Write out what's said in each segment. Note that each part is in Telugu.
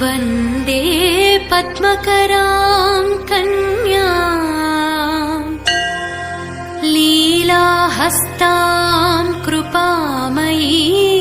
वन्दे पद्मकरां कन्या लीलाहस्तां कृपामयी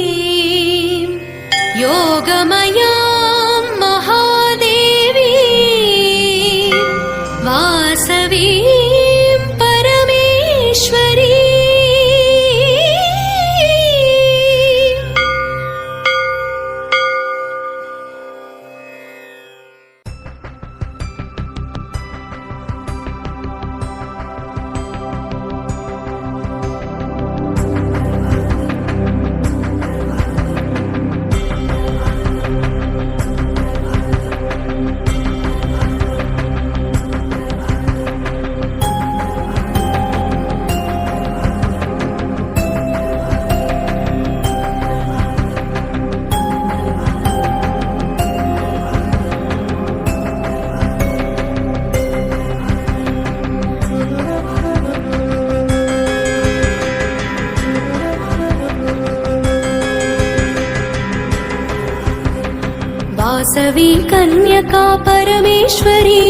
వాసవి కన్యకా పరమేశ్వరీ.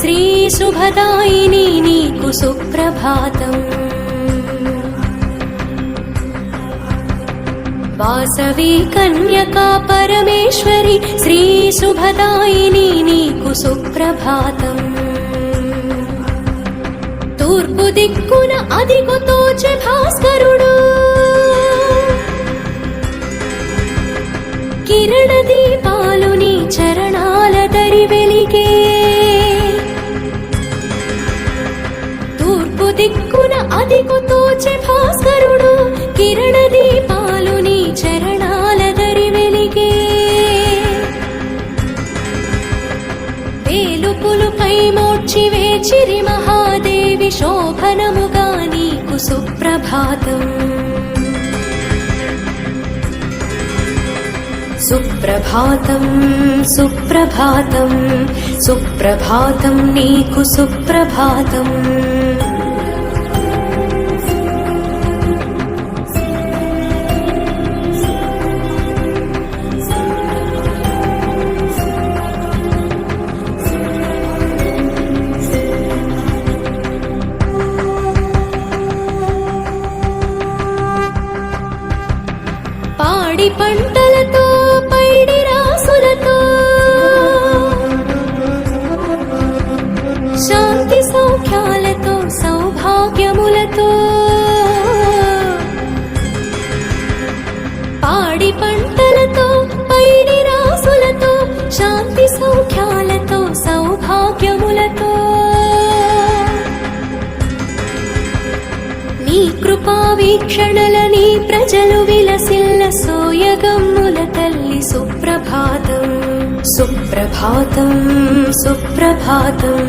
శ్రీ శుభదాయిని నీకు సుప్రభాతం. వాసవి కన్యకా పరమేశ్వరి శ్రీ శుభదాయిని నీకు సుప్రభాతం. తూర్పు దిక్కున అదిగు తోచే భాస్కరుడు. కిరణ దీపాలు నీ చరణాల దరి వెలిగే. తూర్పు దిక్కున అదికు తోచే భాస్కరుడు కిరణ దీపాలు నీ చరణాల దరి వెలిగే. వేలుపులు పై మోడ్చి వేచిరి మహాదేవి శోభనముగా నీకు సుప్రభాతం. సుప్రభాతం సుప్రభాతం సుప్రభాతం నీకు సుప్రభాతం. వీక్షణల నీ ప్రజలు విలసిల్ల సోయగమ్ముల తల్లి సుప్రభాతం. సుప్రభాతం సుప్రభాతం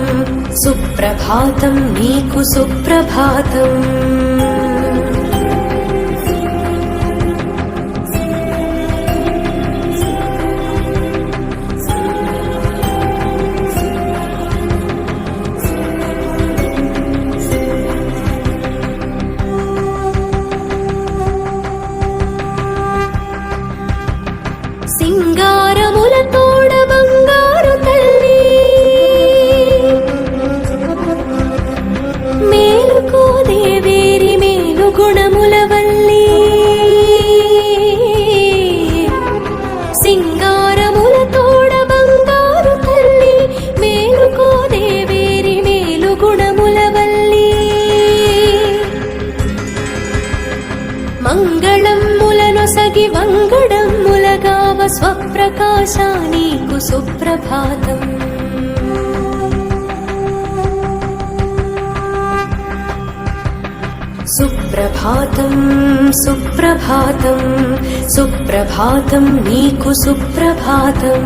సుప్రభాతం నీకు సుప్రభాతం. స్వప్రకాశ నీకు సుప్రభాతం. సుప్రభాతం సుప్రభాతం సుప్రభాతం నీకు సుప్రభాతం.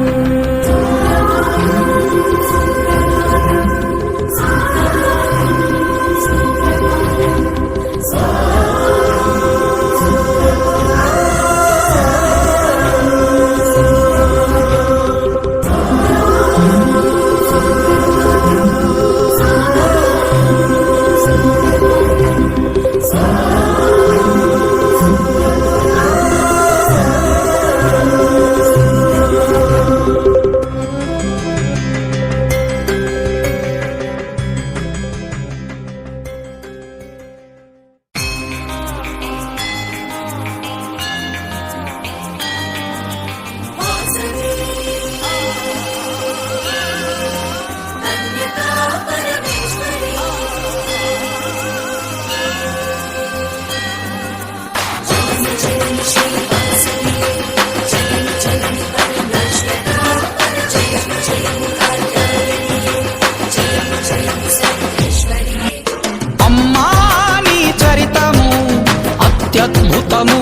ಭೂತಮೂ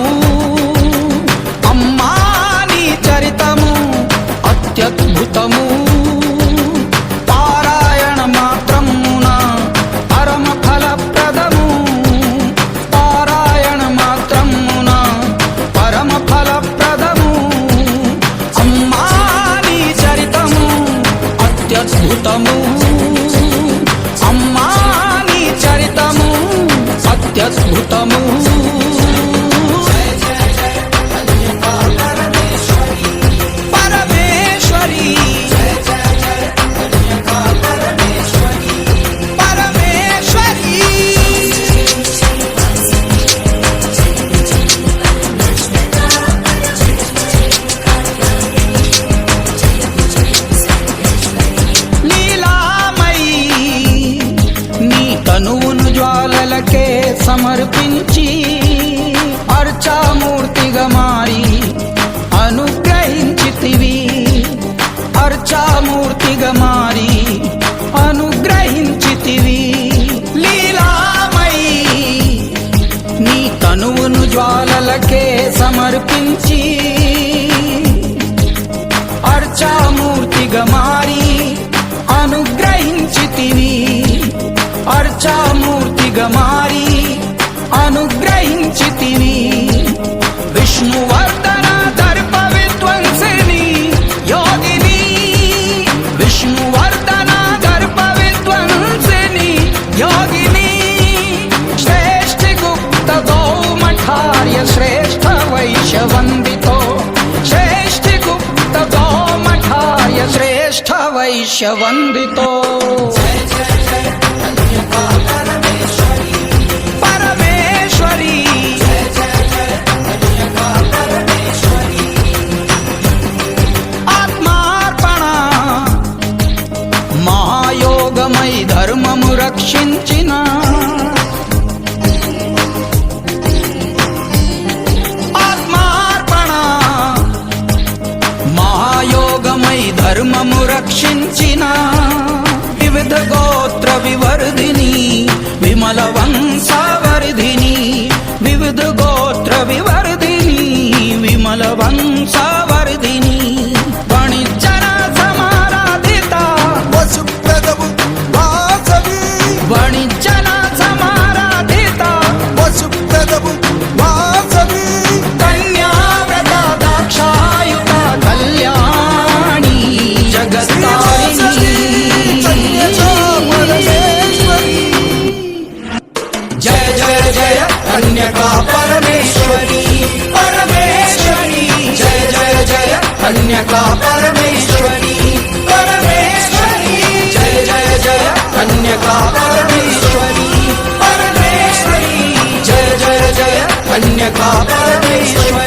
తనువును జ్వాలలకే సమర్పించి అర్చామూర్తిగా మారి అనుగ్రహించితివి. అర్చామూర్తిగా మారి అనుగ్రహించితివి. లీలామయి నీ తనువును జ్వాలలకే సమర్పించి అర్చామూర్తిగా మారి అనుగ్రహించితివి. అర్చామూర్తిగా మారి అనుగ్రహించి తిని. విష్ణువర్ధన దర్ప విధ్వంసిని యోగిని. విష్ణువర్ధన దర్ప విధ్వంసిని యోగిని. శ్రేష్ఠ గుప్త గౌమఠార్య శ్రేష్ఠ వైశ్యవందితో. శ్రేష్ఠ గుప్త గౌమఠార్య శ్రేష్ఠ వైశ్యవందితో. జయ జయ जय अन्यका परमेश्वरी परमेश्वरी। जय जय जय अन्यका परमेश्वरी परमेश्वरी। जय जय जय अन्यका परमेश्वरी परमेश्वरी। जय जय जय अन्यका परमेश्वरी।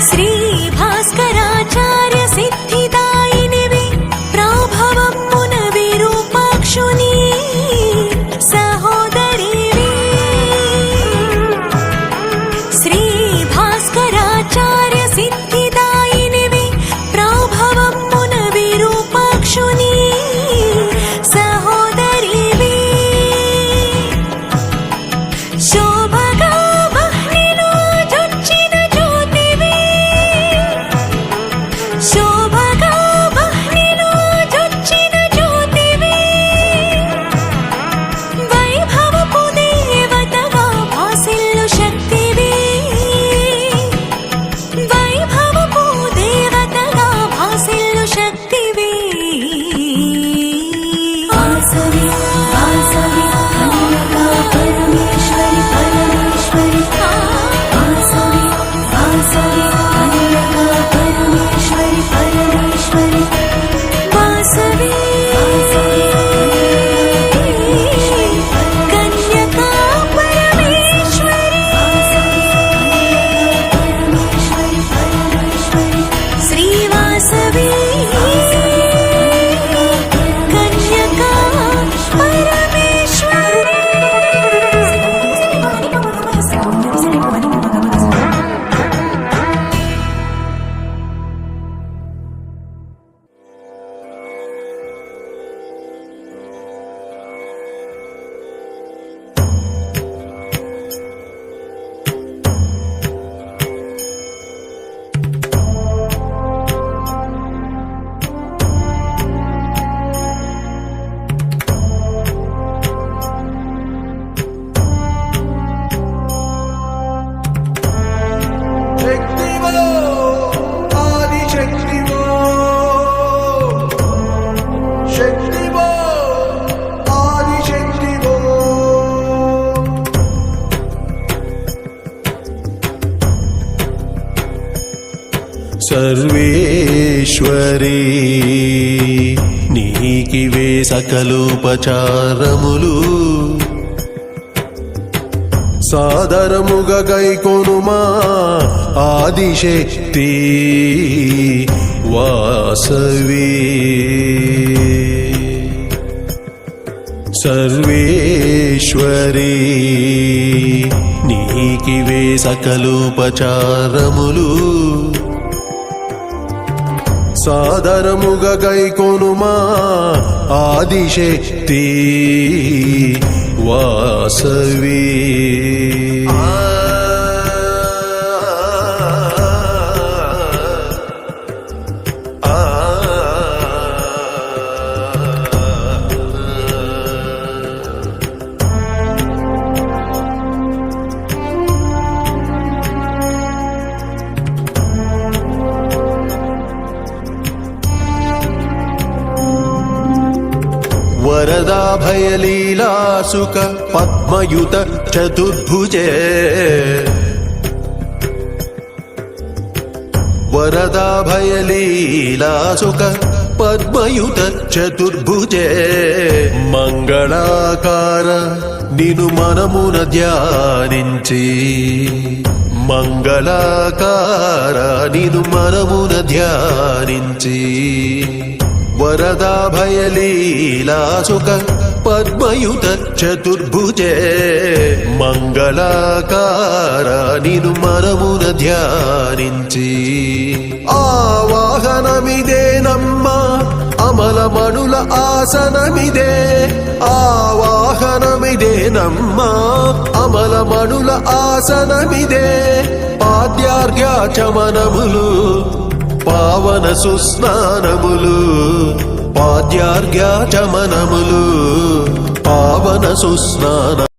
శ్రీ సకలోపచారములు సాదరముగ గైకొనుమా ఆదిశక్తి వాసవి. సర్వేశ్వరీ నీకివే సకలోపచారములు సాదరముగ గైకొనుమా ఆదిశక్తి వాసవీ. భయలీలాసుక పద్మయుత చతుర్భుజే. వరదాభయలీలాసుక పద్మయుత చతుర్భుజే. మంగళాకార నిను మనమున ధ్యానించి. మంగళాకార నిను మనమున ధ్యానించి. వరదా భయలీలాసుక పద్మయుత చతుర్భుజే మంగళాకార నిను మనమున ధ్యానించి. ఆవాహనమిదే అమలమణుల ఆసనమిదే. ఆవాహనమిదే నమ్మా అమలమణుల ఆసనమిదే. పాద్యార్ఘ్యాచమనములు పావన సుస్నానములు పాద్యార్ఘ్యాచమనములు పావన సుస్నాన